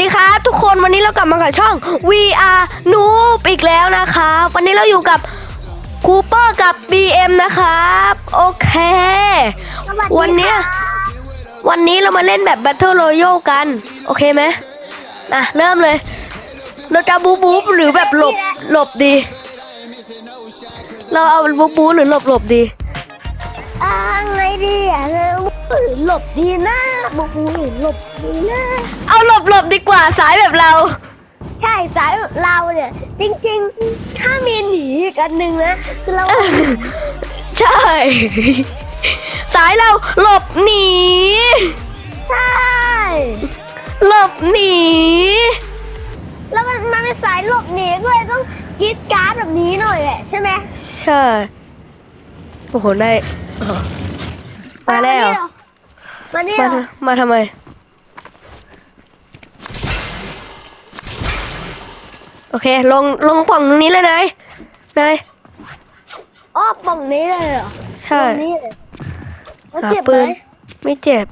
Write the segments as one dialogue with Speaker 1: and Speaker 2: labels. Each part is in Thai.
Speaker 1: ดีครับทุกคนวันนี้เรากลับมากับช่อง VR Noob อีกแล้วนะครับ วันนี้เราอยู่กับคูเปอร์กับ BM นะครับ โอเค วันเนี้ยวันนี้เรามาเล่นแบบ Battle Royale กัน โอเคไหมอะ เริ่มเลย เราจะบูบูบหรือแบบหลบหลบดี เราเอาบูบูหรือหลบหลบดี
Speaker 2: อ่าไงดีอะหลบดีนะบุกหนีหลบดีนะ
Speaker 1: เอาหลบหลบดีกว่าสายแบบเรา
Speaker 2: ใช่สายเราเนี่ย จริงๆ ถ้ามีหนีอีกอันหนึ่งนะคือเรา
Speaker 1: ใช่ สายเราหลบหนี
Speaker 2: ใช่
Speaker 1: หลบหนี
Speaker 2: แล้วมันมันเป็นสายหลบหนีก็เลยต้องกรีดการ์ดแบบนี้หน่อยแหละใช่ไหม
Speaker 1: ใช่โอ้โหได้ เออมาแล้ว
Speaker 2: มานี่
Speaker 1: มา
Speaker 2: เหรอ
Speaker 1: ทำมาทำไม โอเค ลง ลงฝั่งตรงนี้เลยนายนาย
Speaker 2: อ้อป่องนี้เลยเหรอ
Speaker 1: ใช่
Speaker 2: ป่องนี้เลยแล้ว
Speaker 1: หา
Speaker 2: เจ็บ
Speaker 1: ปื
Speaker 2: ไหม
Speaker 1: นไม่เจ็บ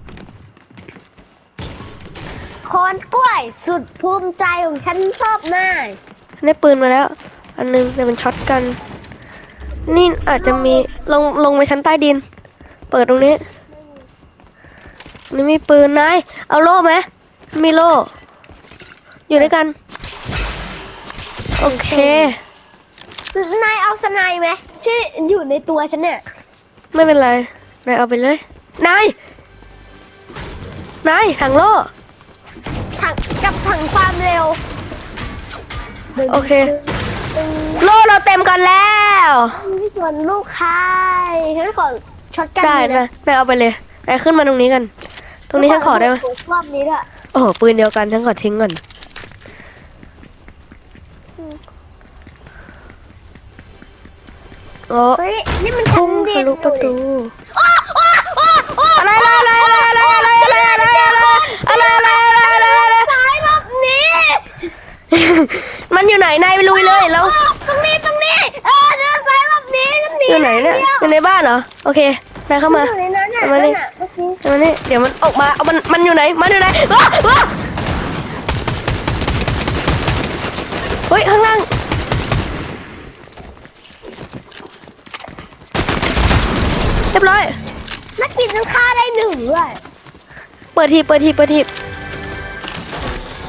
Speaker 2: คอนกล้วยสุดภูมิใจของฉันชอบมาก
Speaker 1: ได้ปืนมาแล้ว อันนึงแต่เป็นช็อตกัน นี่อาจจะมีลงลงไปชั้นใต้ดิน เปิดตรงนี้นี่มีปืนนายเอาโล่ไหมมีโล่อยู่ด้วยกัน โอเค
Speaker 2: นายเอาสไนด์ไหมชื่ออยู่ในตัวฉันเนี่ย
Speaker 1: ไม่เป็นไรนายเอาไปเลยนายนายถังโล่
Speaker 2: ถังกับถังความเร็ว
Speaker 1: โอเค โล่เราเต็มกันแล้ว
Speaker 2: นี่ส่วนลูกค้ายฉันขอช็อตกัน
Speaker 1: ได้
Speaker 2: ดี
Speaker 1: นะนายเอาไปเลยนายขึ้นมาตรงนี้กัน ตรงนี้ฉันขอได้ไหม
Speaker 2: ชอบนี้ด้วย
Speaker 1: โอ้โหปืนเดียวกันฉันขอทิ้งก่อนโอ้
Speaker 2: เฮ้ยนี่มันชั้
Speaker 1: พุ่
Speaker 2: น
Speaker 1: ง
Speaker 2: เดี
Speaker 1: ทะ
Speaker 2: ยว
Speaker 1: ลุประตู
Speaker 2: อ้าวอ้าวอ้าวอ้าว
Speaker 1: อะไรอะไรอะไรอะไรอะไรอะไรอะไรอะไรอะไรอะไรอะไรอะไร
Speaker 2: สายแบบนี้
Speaker 1: มันอยู่ไหนนายไปลุยเลยแล้ว
Speaker 2: อ้าวตรงนี้ตรงนี้เออเดินสายแบบนี้กันดี
Speaker 1: อยู่ไหนเนี่ยอยู่ในบ้านเหรอโอเคนายเข้ามา
Speaker 2: อยู่ในนั้นน่ะ
Speaker 1: เอามานี่
Speaker 2: นั่นน่ะเมื่อกี้
Speaker 1: เอามานี่เดี๋ยวมันออกมาเอามันมันอยู่ไหนมันอยู่ไหนว้าว้าเฮ้ยข้างล่างเรียบร้อย
Speaker 2: เมื่อกี้ฉันฆ่าได้หนึ่งด้วย
Speaker 1: เปิดทีเปิดทีเปิดที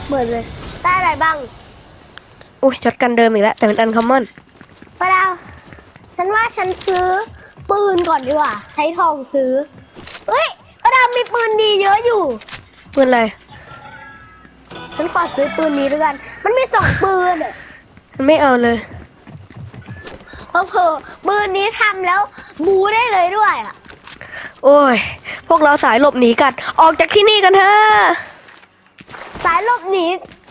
Speaker 2: เหมือนเลย ได้อะไรบ้าง
Speaker 1: อุ้ยช็อตกันเดิมอีกแล้ว แต่เป็นอันคอมมอน
Speaker 2: ปะดาวฉันว่าฉันซื้อปืนก่อนดีกว่า ใช้ทองซื้อเฮ้ยปะดาวมีปืนดีเยอะอยู่
Speaker 1: ปืนอะไร
Speaker 2: ฉันขอซื้อปืนนี้ด้วยกัน มันมีสองปืนอะ
Speaker 1: มันไม่เอาเลย
Speaker 2: เพราะเผลอปืนนี้ทำแล้วบูได้เลยด้วยอะ
Speaker 1: โอ้ย พวกเราสายหลบหนีกัน ออกจากที่นี่กันเถอะ
Speaker 2: สายหลบหนี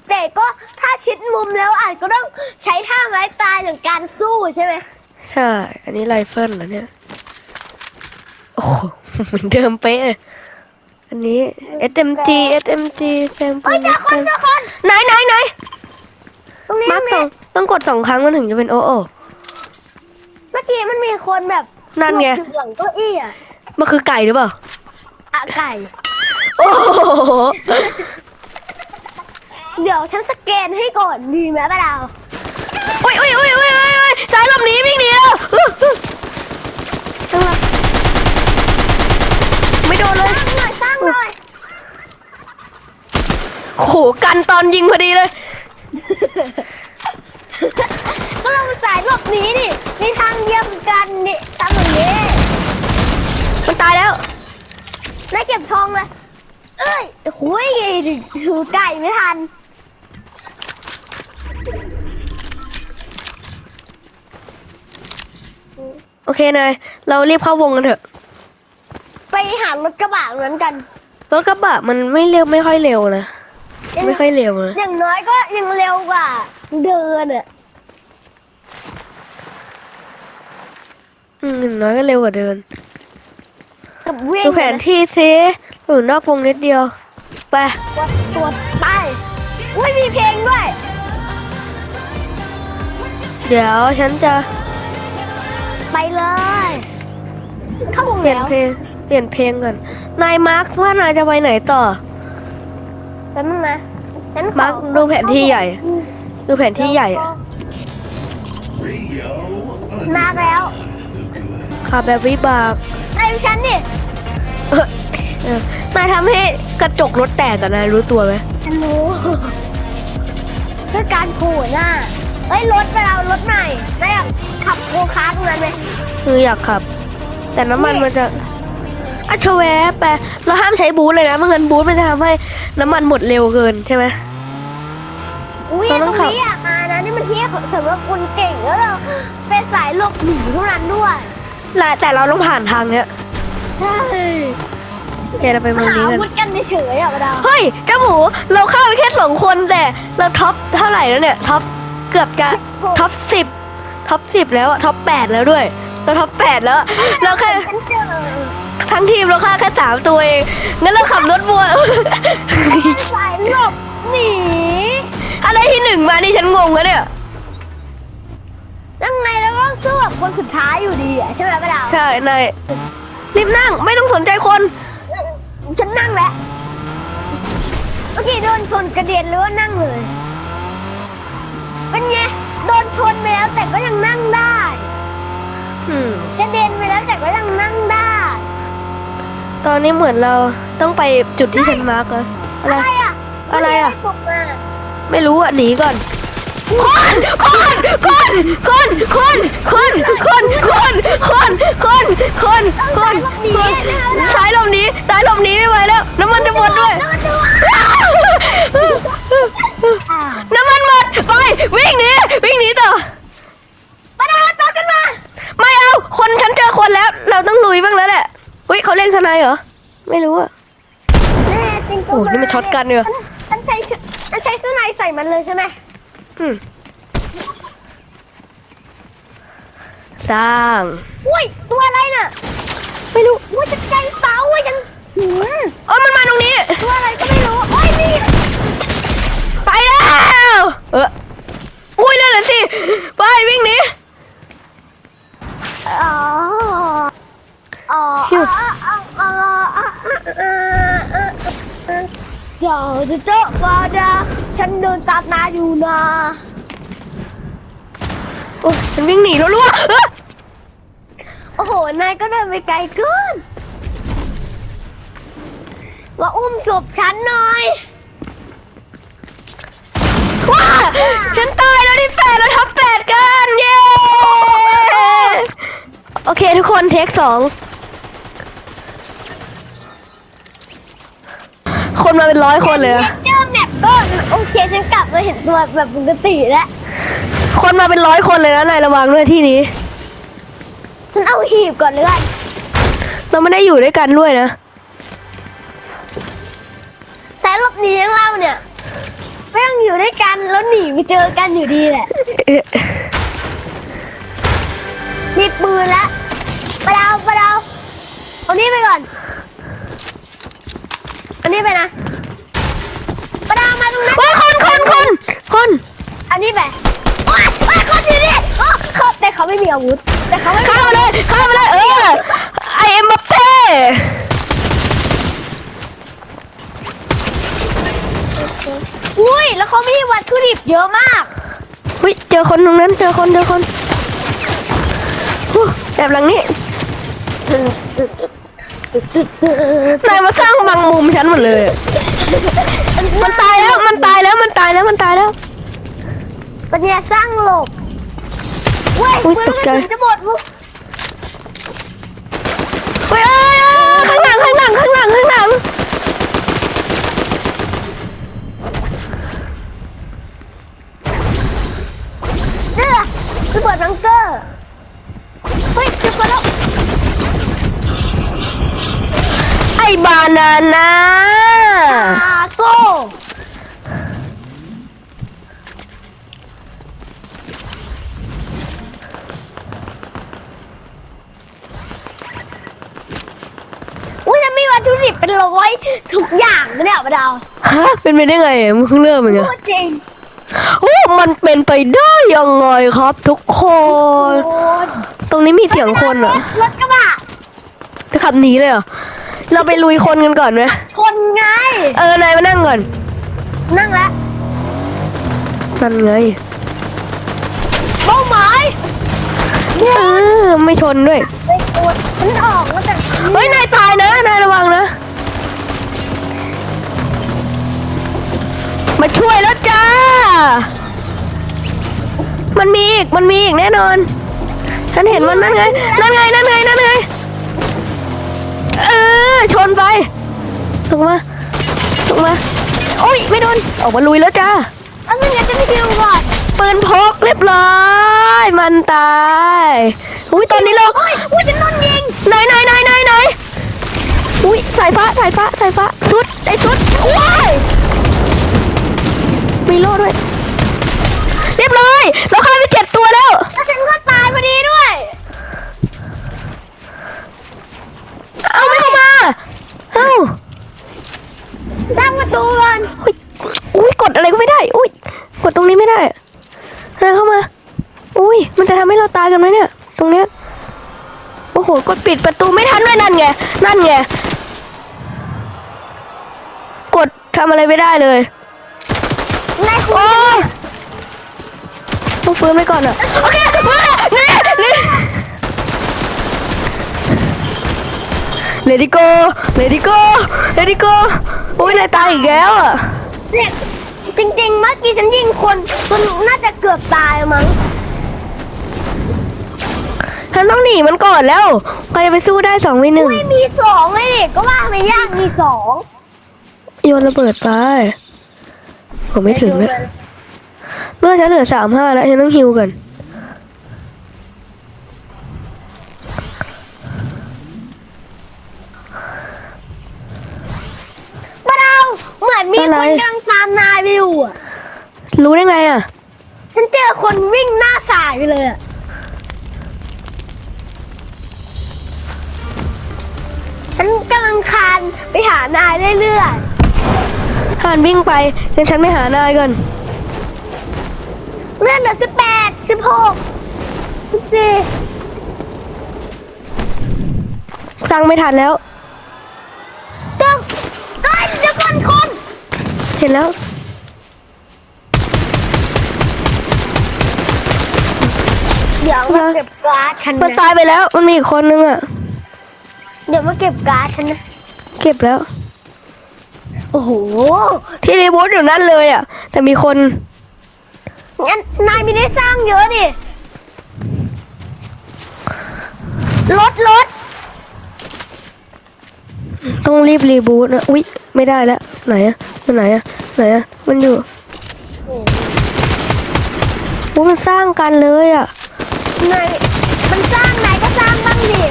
Speaker 2: แต่ก็ถ้าชิดมุมแล้วอาจก็ต้องใช้ท่าไม้ตายหรือการสู้ใช่ไหม
Speaker 1: ใช่ อันนี้ไรเฟิลเหรอเนี่ย โอ้โหเหมือนเดิมเป๊ะเลยอันนี้ SMG SMG แซม
Speaker 2: เฮ้ยเจอคนเจอคน
Speaker 1: ไหนไหนไหน
Speaker 2: ตรงนี้
Speaker 1: มาร์ค
Speaker 2: มี
Speaker 1: สองต้องกดสองครั้งมันถึงจะเป็นโอโอ
Speaker 2: เมื่อกี้มันมีคนแบบ
Speaker 1: นั่นไง
Speaker 2: หลบอยู่หลังเก้าอี้อะ
Speaker 1: มันคือไก่หรือเปล่า
Speaker 2: อะไก่
Speaker 1: โอ้โห
Speaker 2: เดี๋ยวฉันสแกนให้ก่อนดีไหมป้าดาว
Speaker 1: อุ้ยอุ้ยอุ้ยอุ้ยอุ้ยอุ้ยสายหลบหนีวิ่งหนีแล้วอื้ออื้อข้างหลังไม่โดนเลย
Speaker 2: สร้างหน่อยสร้างหน่อย
Speaker 1: โอ้โหกันตอนยิงพอดีเลย
Speaker 2: ก็เราสายหลบหนีนี่มีทางเยี่ยมกันนี่ทำอย่างนี้
Speaker 1: มันตายแล้ว
Speaker 2: แล้วเก็บทองเลยเอ้ยโอ้ยถือไก่ไม่ทัน
Speaker 1: โอเคนายเรารีบเข้าวงกันเถอะ
Speaker 2: ไปหารถกระบะเหมือนกัน
Speaker 1: รถกระบะมันไม่เร็วไม่ค่อยเร็วนะ ไม่ค่อยเร็วนะ
Speaker 2: อย่างน้อยก็ยังเร็วกว่า เดินอะ
Speaker 1: อืมอย่างน้อยก็เร็วกว่าเดิน
Speaker 2: กับวิ่ง
Speaker 1: ดูแผนที่ซิอยู่นอกวงนิดเดียว ไป
Speaker 2: ตัวตัวไปอุ้ยมีเพลงด้วย
Speaker 1: เดี๋ยวฉันจะ
Speaker 2: ไปเลย เข้าวง
Speaker 1: เปลี่ยน
Speaker 2: แล้ว
Speaker 1: เพลงเปลี่ยนเพลงก่อน นายมาร์คว่านายจะไปไหนต่อ
Speaker 2: แป๊บนึงนะฉันขอ
Speaker 1: มาร์คดูแผนที่ใหญ่ ดูแผนที่ใหญ่อะ
Speaker 2: มาแล้ว
Speaker 1: ขับแบบวิบาก
Speaker 2: ไอ้ฉันนี่
Speaker 1: เออเออนายทำให้กระจกรถแตกกันนายรู้ตัวไหม
Speaker 2: ฉันรู้เพื่อการขู่น่ะเฮ้ยรถไปเรารถใหม่ได้อยาก ขับโกคาร์ทตรงนั้นไหม
Speaker 1: คืออยากขับ แต่น้ำมันมันจะอัชแวบไปเราห้ามใช้บูทเลยนะไม่งั้นบูทมันจะทำให้น้ำมันหมดเร็วเกินใช่ไหม
Speaker 2: อุ้ย
Speaker 1: เรา
Speaker 2: ต
Speaker 1: ต้
Speaker 2: ร
Speaker 1: อง
Speaker 2: ง
Speaker 1: ขับ
Speaker 2: นี้อยากมานะนี่มันที่สำหรับคนเก่งแล้วเราเป็นสายหลบหนีเท่านั้นด้วย
Speaker 1: และแต่เราต้องผ่านทางเนี้ย
Speaker 2: ใช่
Speaker 1: โอเคเราไปเมือง
Speaker 2: หา
Speaker 1: นี้
Speaker 2: อา
Speaker 1: กัน
Speaker 2: วุธกันเฉยๆอะมาดาว
Speaker 1: เฮ้ยเจ้าหมูเราเข้าไปแค่สองคนแต่เราท็อปเท่าไหร่แล้วเนี่ยท็อปเกือบจะท็อปสิบ ท็อปสิบแล้วอะท็อปแปดแล้วด้วยเราท็อปแปดแล้วอะเราแค่
Speaker 2: ฉันเจอ
Speaker 1: ทั้งทีมเราฆ่าแค่สามตัวเองงั้นเราขับรถบัว
Speaker 2: สายหลบหนี
Speaker 1: อะไรที่หนึ่งมานี่ฉันงงแล้วเนี่ย
Speaker 2: ยังไงเราก็ต้องสู้กับคนสุดท้ายอยู่ดีอะใช่ไหมมาดาว
Speaker 1: ใช่นายรีบนั่งไม่ต้องสนใจคน
Speaker 2: ฉันนั่งแล้วเมื่อกี้โดนชนกระเด็นหรือว่านั่งเลย เป็นไง โดนชนไปแล้วแต่ก็ยังนั่งได้
Speaker 1: อืม
Speaker 2: กระเด็นไปแล้วแต่ก็ยังนั่งได้
Speaker 1: ตอนนี้เหมือนเราต้องไปจุดที่ฉันมาร์กอะอะไร
Speaker 2: อะไรอะ
Speaker 1: อะไรอะ
Speaker 2: ปลุกมา
Speaker 1: ไม่รู้อะหนีก่อนคนคนคนคนคนคนคนคนคนคนคนคนคนสายลมนี้สายลมนี้ไม่ไหวแล้ว น้ำมันจะหมดด้วย
Speaker 2: แล้วมันจะว่าอ่า
Speaker 1: น้ำมันหมดไปวิ่งหนีวิ่งหนีต่อ
Speaker 2: มาดาวต่อกันมา
Speaker 1: ไม่เอา คนฉันเจอคนแล้ว เราต้องลุยบ้างแล้วแหละเฮ้ยเขาเล่นทนายเหรอ ไม่รู้อะ
Speaker 2: แน่จริงก็
Speaker 1: โอ้ นี่มันช็อตกันเนี่ย
Speaker 2: ฉันใช้ชุดฉันใช้เสื้อในใส่มันเลยใช่ไหม
Speaker 1: อืมสร้าง
Speaker 2: อุ้ยตัวอะไรน่ะไม่รู้ว่าจะใจเสาอะฉันหืม
Speaker 1: เออมันมาตรงนี้
Speaker 2: ตัวอะไรก็ไม่รู้โอ้ยนี่
Speaker 1: ไปแล้วเอออุ้ยเลยเหรอสิไปวิ่งหนี
Speaker 2: อ๋ออ๋อ เดี๋ยวจะเจอมาดาฉันเดินตามนาอยู่นะ
Speaker 1: โอ้ยฉันวิ่งหนีรัวๆเอ้อ
Speaker 2: โอ้โห นายก็เดินไปไกลเกินมาอุ้มศพฉันหน่อย
Speaker 1: ว้าฉันตายแล้วที่แปดแล้วทับแปดกัน เย้ โอเคทุกคนเทคสอง คนมาเป็นร้อยคนเลยนะ
Speaker 2: เจอแมปก็โอเคฉันกลับมาเห็นตัวแบบปกติแล้ว
Speaker 1: คนมาเป็นร้อยคนเลยนะนายระวังด้วยที่นี้
Speaker 2: ฉันเอาหีบก่อนเลยกัน
Speaker 1: เราไม่ได้อยู่ด้วยกันด้วยนะ
Speaker 2: สายหลบหนีของเราเนี่ยไม่ต้องอยู่ด้วยกันแล้วหนีไปเจอกันอยู่ดีแหละ
Speaker 1: เอ๊ะ
Speaker 2: มีปืนแล้วปะดาวปะดาวเอานี่ไปก่อนเอานี่ไปนะปะดาวมาตรงนั้น
Speaker 1: ว้าคนคนคนคน
Speaker 2: อันนี้ไปโอ๊ยโอ๊ยคนอยู่นี่โอ๊ยเขาแต่เขาไม่มีอาวุธ แต่เขาไม่มี
Speaker 1: เข้ามาเลยเข้ามาเลยเออไอเอ็มบัปเป้
Speaker 2: อุ้ยแล้วเขามีวัตถุดิบเยอะมาก
Speaker 1: หุ้ยเจอคนตรงนั้นเจอคนเจอคนฮู้แบบหลังนี้ นายมาสร้างบางมุมฉันหมดเลยอะมันตายแล้ว มันตายแล้ว มันตายแล้ว มันตายแล้ว
Speaker 2: ปัญญาสร้างหลบเว้ย
Speaker 1: อุ๊ย
Speaker 2: ปืน
Speaker 1: ตกใจ
Speaker 2: มันจะหมดมุก
Speaker 1: เฮ้ยเอ้ยเอ้ยข้างหลัง ข้างหลัง ข้างหลัง ข้างหลัง
Speaker 2: เด้อระเบิดบังเกอร์ เฮ้ยจะมาแล้ว
Speaker 1: นาน่า
Speaker 2: อาโก้อุ้ยจะมีวัตถุดิบเป็นร้อยทุกอย่างนะเนี่ยมาดาว
Speaker 1: ฮะเป็นไปได้ไงอะมึงเพิ่งเริ่มเอง
Speaker 2: พู
Speaker 1: อะ
Speaker 2: ดจริง
Speaker 1: โอ้มันเป็นไปได้ยังไงครับ ทุกคน
Speaker 2: โอ้ย
Speaker 1: ตรงนี้มีเสียงคนเหรอ
Speaker 2: รถกระบะ
Speaker 1: จะขับหนีเลยเหรอ เราไปลุยคนกันก่อนไหม
Speaker 2: คนไง
Speaker 1: เออนายมานั่งก่อน
Speaker 2: นั่งแล้ว
Speaker 1: นั่นไง
Speaker 2: เป้าหมาย
Speaker 1: เออไม่ชนด้วย
Speaker 2: ไอ้ตัวฉันออกมาจาก
Speaker 1: เฮ้ยนายตายนะนายระวังนะ มาช่วยแล้วจ้า มันมีอีกมันมีอีกแน่นอน ฉันเห็นมันนั่นไงนั่นไงนั่นไงนั่นไงเออ ชนไปลงมาลงมา โอ้ย ไม่โดน ออกมาลุยแล้วจ้า
Speaker 2: เอาเงินจะไปคิวก่อน
Speaker 1: ปืนพกเรียบร้อย มันตายอุ้ยตอนนี้เรา
Speaker 2: โอ้ยอุ้ยฉันโดนยิง
Speaker 1: ไหนไหนไหนไหนไหนอุ้ยสายฟ้าสายฟ้าสายฟ้าสุดไอ้สุดว้ายมีโล่ด้วย เรียบร้อย เราฆ่าไปเจ็ดตัวแล้ว
Speaker 2: แล้วฉันก็ตายพอดีด้วย
Speaker 1: เอาไม่เข้ามาเอ้า
Speaker 2: สร้างประตูก่อน
Speaker 1: อุ้ยอุ้ยกดอะไรก็ไม่ได้ อุ้ยกดตรงนี้ไม่ได้เฮ้ยเข้ามา อุ้ยมันจะทำให้เราตายกันไหมเนี่ย ตรงเนี้ยโอ้โหกดปิดประตูไม่ทันด้วยนั่นไงนั่นไงกดทำอะไรไม่ได้เลย
Speaker 2: นายคุ
Speaker 1: โอ้
Speaker 2: ณ
Speaker 1: ยต้องฟื้นไปก่อนอะโอเคมานี่นี่เลดี้โกเลดี้โกเลดี้โกโอ้ยนายตายอีกแล้วอะ
Speaker 2: เนี่ยจริงๆเมื่อกี้ฉันยิงคนจนน่าจะเกือบตายมั้ง
Speaker 1: ฉันต้องหนีมันก่อนแล้วใครจะไปสู้ได้สองวิหนึ่ง
Speaker 2: ไม่มีสองเลยดิก็ว่าไม่ยากมีสอง
Speaker 1: โยนระเบิดไป ผมไม่ถึงเลยเมื่อฉันเหลือสามห้าแล้วฉันต้องฮิวกัน
Speaker 2: มาเราเหมือนมี
Speaker 1: อะไร
Speaker 2: คนกำลังตามนายไปอยู่อะ
Speaker 1: รู้ได้ไงอะ
Speaker 2: ฉันเจอคนวิ่งหน้าสายไปเลยอะฉันกำลังคานไปหานายเรื่อย
Speaker 1: ห่านวิ่งไปงั้นฉันไม่หานายก่อน
Speaker 2: ๆเลื่อนเหลือสิบแปดสิบหกสิบสี่
Speaker 1: สั่งไม่ทันแล้ว
Speaker 2: เจ้าเอ้ยเดี๋ยวก่อนคน
Speaker 1: เห็นแล้ว
Speaker 2: เดี๋ยวมาเก็บการ์ดฉัน
Speaker 1: มัน
Speaker 2: นะ
Speaker 1: ตายไปแล้วมันมีอีกคนนึงอะ
Speaker 2: เดี๋ยวมาเก็บการ์ดฉันนะ
Speaker 1: เก็บแล้ว
Speaker 2: โอ้โห
Speaker 1: ที่รีบูทอยู่นั่นเลยอะ แต่มีคน
Speaker 2: งั้นนายไม่ได้สร้างเยอะดิรถรถ
Speaker 1: ต้องรีบรีบูทนะอุ๊ย ไม่ได้แล้ว ไหนอะมันไหนอะไหนอะมันอยู่โอ้มันสร้างกันเลยอะ
Speaker 2: นายมันสร้างนายก็สร้างบ้างดิ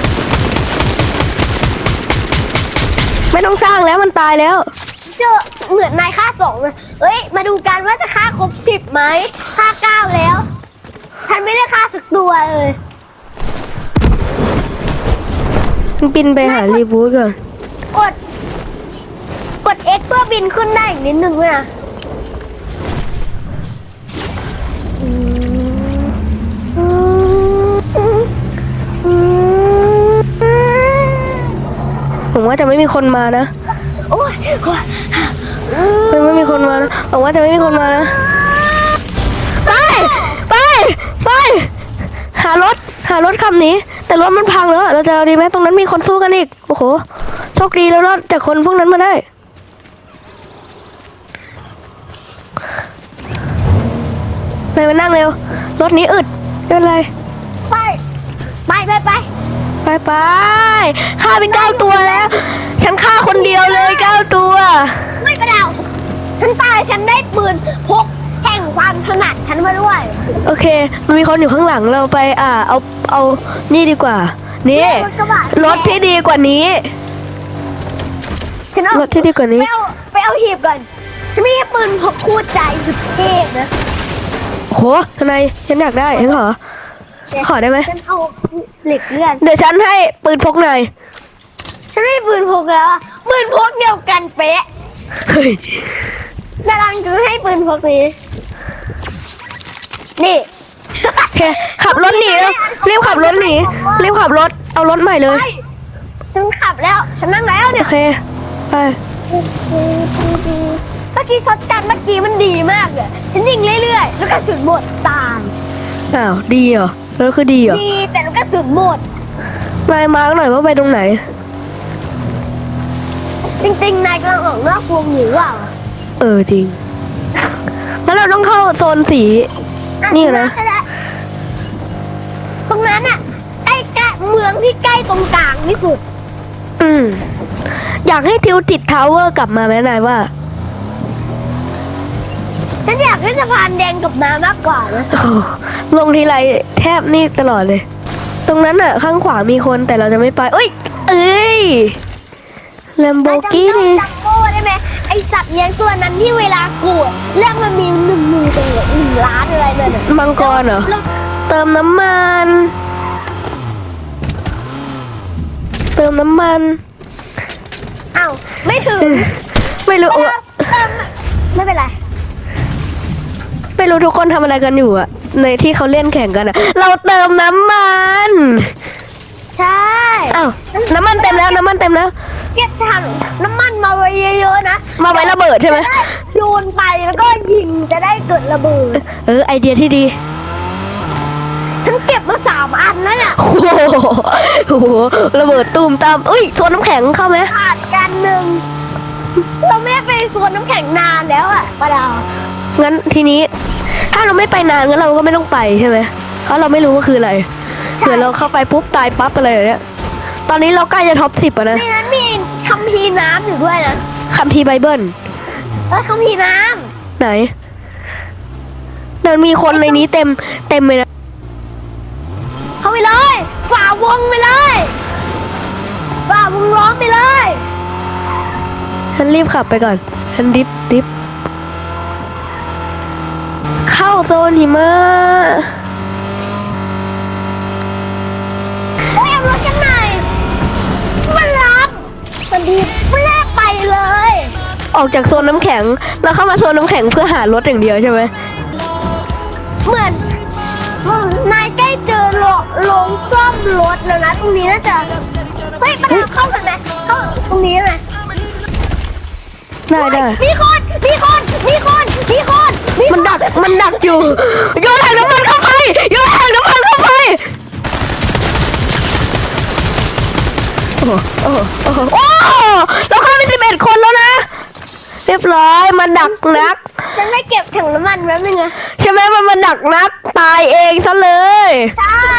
Speaker 1: ไม่ต้องสร้างแล้วมันตายแล้ว
Speaker 2: เจ อเหมือนนายฆ่าสองเลยเอ้ย มาดูกันว่าจะฆ่าครบสิบไหมฆ่าเก้าแล้ว ฉันไม่ได้ฆ่าสักตัวเลย
Speaker 1: มันบินไปหารีบูทก่อน
Speaker 2: กด กด X เพื่อบินขึ้นได้อีกนิดนึงด้วยนะอืมอืม
Speaker 1: ผมว่าจะไม่มีคนมานะ
Speaker 2: โอ้ยโอ้ ย
Speaker 1: มันไม่มีคนมานะผมว่าจะไม่มีคนมานะ ไป ไป ไป หารถ หารถขับหนีแต่รถมันพังแล้วอะเราจะเอาดีไหมตรงนั้นมีคนสู้กันอีก โอ้โห โชคดีแล้วรอดจากคนพวกนั้นมาได้ไปมานั่งเร็ว รถนี้อึดไม่เป็นไร
Speaker 2: ไป ไปไปไป
Speaker 1: ไปไปฆ่าไปเก้าตัวแล้ว ฉันฆ่าคนเดียวเลยเก้าตัว
Speaker 2: ไม่กระเดาฉันตายฉันได้ปืนพกแห่งความถนัดฉันมาด้วย
Speaker 1: โอเค มันมีคนอยู่ข้างหลังเราไป อ่า เอาเอานี่ดีกว่า นี่
Speaker 2: เรียกรถกระบะ
Speaker 1: รถที่ดีกว่านี้
Speaker 2: ฉันเอา
Speaker 1: รถที่ดีกว่านี้
Speaker 2: ไปเอาไปเอาหีบก่อนฉันไม่ใช่ปืนพกคู่ใจสุดเทพนะ
Speaker 1: โหทนายฉันอยากได้ฉันขอ ขอได้ไหม
Speaker 2: ฉันเอาเหล็กเลื่อน
Speaker 1: เดี๋ยวฉันให้ปืนพกหน่อย
Speaker 2: ฉันไม่ปืนพกแล้วอะปืนพกเดียวกันเป๊ะ
Speaker 1: เฮ้ย
Speaker 2: กำลังจะให้ปืนพกนี้ นี่
Speaker 1: โอเคขับรถหนีแล้วรีบขับรถหนีรีบขับรถเอารถใหม่เล
Speaker 2: ไป
Speaker 1: ย
Speaker 2: ฉันขับแล้ว ฉันนั่งแล้ว
Speaker 1: โอ
Speaker 2: เนี่ย
Speaker 1: เคไป
Speaker 2: โอ้เมื่อกี้ช็อตกันเมื่อกี้มันดีมากเลยฉันยิงเรื่อยๆ แล้วกระสุนหมดตาย
Speaker 1: อ้าวดีเหรอแล้วคือดีเหรอ
Speaker 2: ดีแต่ลูกกระสุนหมด
Speaker 1: นายมาร์กหน่อยว่าไปตรงไหน
Speaker 2: จริงๆนายกำลังออกนอกวงอยู่ว่า
Speaker 1: เออจริง แล้วเราต้องเข้าโซนสี นี่เหรอ
Speaker 2: ตรงนั้นน่ะใกล้ใกล้เมืองที่ใกล้ตรงกลางที่สุด
Speaker 1: อืม อยากให้ทิวติดทาวเวอร์กลับมาไหมนายว่า
Speaker 2: ฉันอยากให้สะพานแดงกับน้ำมากกว่านะ
Speaker 1: โอ้โหลงทีไรแทบนี่ตลอดเลย ตรงนั้นอะข้างขวามีคนแต่เราจะไม่ไปเอ้ย เอ้ย แลมโบกิ
Speaker 2: เจ้า
Speaker 1: นี่
Speaker 2: จัมโบ้ได้ไหมไอสัตว์เลี้ยงตัวนั้นที่เวลากูดเรื่องมันมีหนึ่งหมื่นตัวหนึ่งล้านอะไรเลยน่ะ
Speaker 1: มังกรเหรอ เติมน้ำมัน เติมน้ำมัน
Speaker 2: อ้าวไม่ถึง
Speaker 1: ไม่รู้
Speaker 2: ไม่ะเติมไม่เป็นไร
Speaker 1: ไม่รู้ทุกคนทำอะไรกันอยู่อะในที่เขาเล่นแข่งกันอะเราเติมน้ำมัน
Speaker 2: ใช่
Speaker 1: อ้าวน้ำมันเต็มแล้วน้ำมันเต็มแล้ว
Speaker 2: เก็บถังน้ำมันมาไว้เยอะๆนะ
Speaker 1: มาไว้ระเบิดใช่ไหม
Speaker 2: จะด้โยนไปแล้วก็ยิงจะได้เกิดระเบิด
Speaker 1: เออไอเดียที่ดี
Speaker 2: ฉันเก็บมาสามอันแล้วเนี่ย
Speaker 1: โอ้โหโอ้โหระเบิดตูมตามเอ้ยโซนน้ำแข็งเข้าไหม
Speaker 2: ขาดกันหนึ่งเราไม่ได้ไปสวนน้ำแข็งนานแล้วอะป้าดาว
Speaker 1: งั้นทีนี้ ถ้าเราไม่ไปนานงั้นเราก็ไม่ต้องไปใช่ไหมเพราะเราไม่รู้ว่าคืออะไรเผื่อเราเข้าไปปุ๊บตายปั๊บอะไรอย่างเงี้ยตอนนี้เราใกล้จะท็อปสิบอะนะ
Speaker 2: ในนั้นมี คัมภีร์น้ำอยู่ด้วยนะ
Speaker 1: คัมภีร์ไบเบิล
Speaker 2: เออคัมภีร์น้
Speaker 1: ไหนแต่มีคนในนี้เต็มเต็มเลยนะำ
Speaker 2: เข้าไปเลย ฝ่าวงไปเลย ฝ่าวงล้อมไปเลย
Speaker 1: ฉันรีบขับไปก่อนฉันดิฟดิฟเข้าโซนหิมะ
Speaker 2: เฮ้ยเอารถกันหน่อยมันรับมันดีมันแลกไป เลย
Speaker 1: ออกจากโซนน้ำแข็งแล้วเข้ามาโซนน้ำแข็งเพื่อหารถอย่างเดียวใช่ไหม
Speaker 2: เหมือนนายใกล้เจอโลโรงซ่อมรถแล้วนะตรงนี้น่าจะเฮ้ยประดาเข้ากันไหมเข้าตรงนี้ไหม
Speaker 1: ได้ได้
Speaker 2: มีคนมีคนมีคนมีคนมี
Speaker 1: มันดักมันดักอยู่โยนถังน้ำมันเข้าไปโยนถังน้ำมันเข้าไป โอ้โหโอ้โหโอ้โหโอ้โหเราเข้าไปสิบเอ็ดคนแล้วนะ เรียบร้อยมันดักนัก
Speaker 2: ฉันไม่เก็บถังน้ำมันแป๊บนึงนะ
Speaker 1: ใช่ไหมมันมันดักนัก ตายเองซะเลย
Speaker 2: ใช่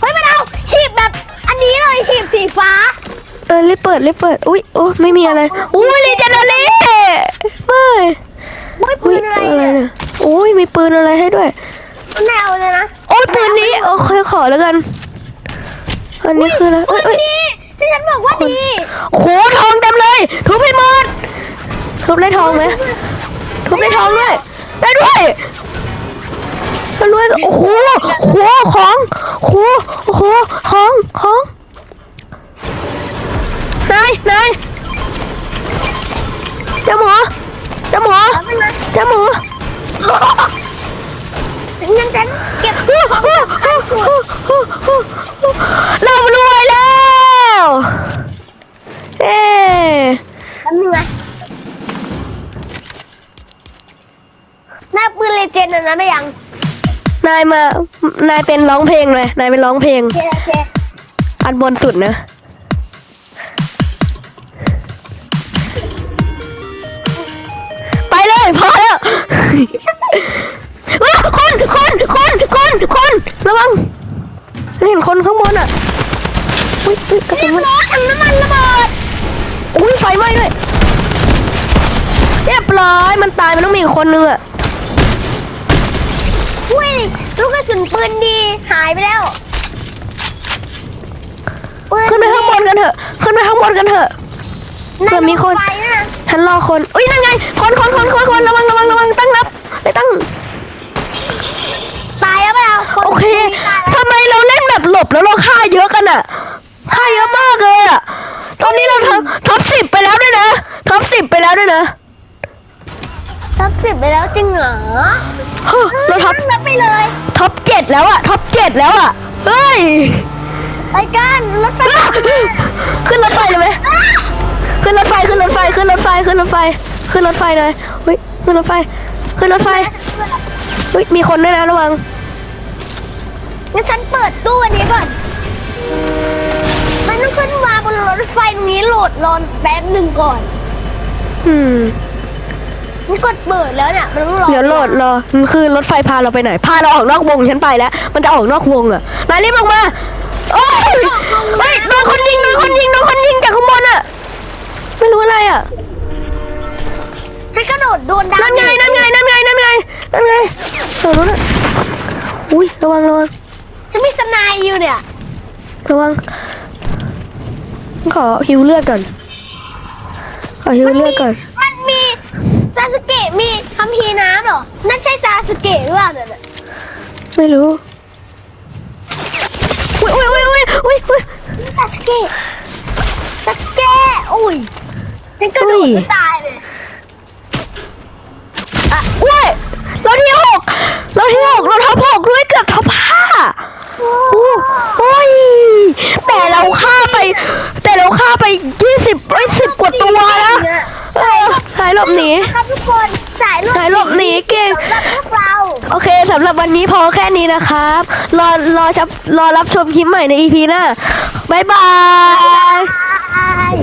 Speaker 2: เฮ้ยมาเอาหีบแบบ อันนี้เลยหีบสีฟ้า
Speaker 1: เออรีบเปิดรีบเปิด อุ้ยโอ้ไม่มีอะไร อุ้ยลีเจนารีเฮ้ย
Speaker 2: อุ้ยปื
Speaker 1: อุ้ย
Speaker 2: นอะไร
Speaker 1: อะไร
Speaker 2: เนี่ย
Speaker 1: เนี่ยอุ้ยมีปืนอะไรให้ด้วย
Speaker 2: แนวเลย นะ
Speaker 1: โอ้ยปืนนี้โอเคขอแล้วกันอันนี้คืออะไร
Speaker 2: ปื
Speaker 1: เอ้ย
Speaker 2: น
Speaker 1: เอ้ย
Speaker 2: ดีที่ฉันบอกว่าดี
Speaker 1: โหทองเต็มเลย ทุบให้หมดทุบได้ทองไหมทุบได้ทองด้วยได้ด้วยได้ด้วยโอ้โหโหของโหโอ้โหของของนายนายเจ้าหมอเจ้าหมอ
Speaker 2: แล้วมันนะ
Speaker 1: เจ้าหมอ
Speaker 2: งั้นฉันเก็บ
Speaker 1: เรารวยแล้วเอ๊
Speaker 2: แป๊บนึงนะหน้าปืนเลเจนด์นะนไม่ยัง
Speaker 1: นายมานายเป็นร้องเพลงเลยนายเป็นร้องเพลง
Speaker 2: โอเคโอเค
Speaker 1: อันบนสุดนะ ไปเลยพอแล้ว คนคนคนคนคนระวังฉันเห็นคนข้างบนอะอุ้ยอุ๊ยกระ
Speaker 2: เรี
Speaker 1: สุ
Speaker 2: ย
Speaker 1: น
Speaker 2: บ
Speaker 1: มัน
Speaker 2: ร้อยถังน้ำมันระเบิด
Speaker 1: อุ้ยไฟไหม้ด้วยเรียบร้อยมันตายมันต้องมีอีกคนนึงอะ
Speaker 2: อุ้ยลูกกระสุนปืนดีหายไปแล้วปื
Speaker 1: ขึ้นไปข้างบนกันเถอะขึ้นไปข้างบนกันเถอะเผื่อมีคน
Speaker 2: ไฟนะ
Speaker 1: ฉันรอคนอุ้ยนั่นไงคนคนคนคนคนระวังระวังระวังตั้งรับไปตั้ง
Speaker 2: ตายแล้วเปล่า
Speaker 1: โอเค
Speaker 2: ตายแล้ว
Speaker 1: ทำไมเราเล่นแบบหลบแล้วเราฆ่าเยอะกันอะฆ่าเยอะมากเลยอะตอนนี้เราท็อปท็อปสิบไปแล้วด้วยนะท็อปสิบไปแล้วด้วยนะ
Speaker 2: ท็อปสิบไปแล้วจริงเหรอ
Speaker 1: เฮ้ยเราท็อป
Speaker 2: นั่งรับไปเลย
Speaker 1: ท็อปเจ็ดแล้วอะท็อปเจ็ดแล้วอะเฮ้ย
Speaker 2: ไปกันรถไฟ
Speaker 1: ขึ้นรถไฟเลยไหมขึ้นรถไฟขึ้นรถไฟขึ้นรถไฟขึ้นรถไฟขึ้นรถไฟเลยเฮ้ยขึ้นรถไฟ ขึ้นรถไฟเฮ้ยมีคนด้วยนะระวัง
Speaker 2: งั้นฉันเปิดตู้อันนี้ก่อน มันต้องขึ้นมาบนรถไฟตรงนี้โหลดรอนแป๊บหนึ่งก่อน
Speaker 1: อืม
Speaker 2: มันกดเปิดแล้วเนี่ยมันต้องรอ
Speaker 1: เดี๋ยวโหลดรอมันคือรถไฟพาเราไปไหน พาเราออกนอกวงฉันไปแล้ว มันจะออกนอกวงอะนายรีบออกมาโอ้ยเฮ้ยโดนคนยิงโดนคนยิงโดนคนยิงจากข้างบนอะไม่รู้อะไรอะ
Speaker 2: ฉันกระโดดโดนดาว
Speaker 1: นั่นไงนั่นไงนั่นไงนั่นไงนั่นไงเออรู้นะอุ้ยระวังระวัง
Speaker 2: ฉันมีสไนายอยู่เนี่ย
Speaker 1: ระวังขอฮิวเลือดก่อนขอฮิวเลือดก่อน
Speaker 2: มันมีซาสึเกะมีคัมภีร์น้ำเหรอนั่นใช่ซาสึเกะหรือเปล่าเนี่ย
Speaker 1: ไม่รู้อุ้ยอุ้ยอุ้ยอุ้ยอุ้ยอุ้ย
Speaker 2: ซาสึเกะซาสึเกะอุ้ยฉันกระโดดไม่ตายเลย
Speaker 1: อุ้ยเรา ที่หกเราที่หกเราท็อปหกด้วยเกือบท็อปห้าอู้โอ้ยแต่เราฆ่าไป แต่เราฆ่าไปยี่สิบไอ้สิบกว่าตัวนะเออสายหลบหนี
Speaker 2: ครับทุกคนสายลบ
Speaker 1: สายหลบหนีเก่ง
Speaker 2: สำหรับพวกเรา
Speaker 1: โอเคสำหรับวันนี้พอแค่นี้นะครับ รอรอชับรอรับชมคลิปใหม่ใน EP หน้าบ๊ายบาย
Speaker 2: บาย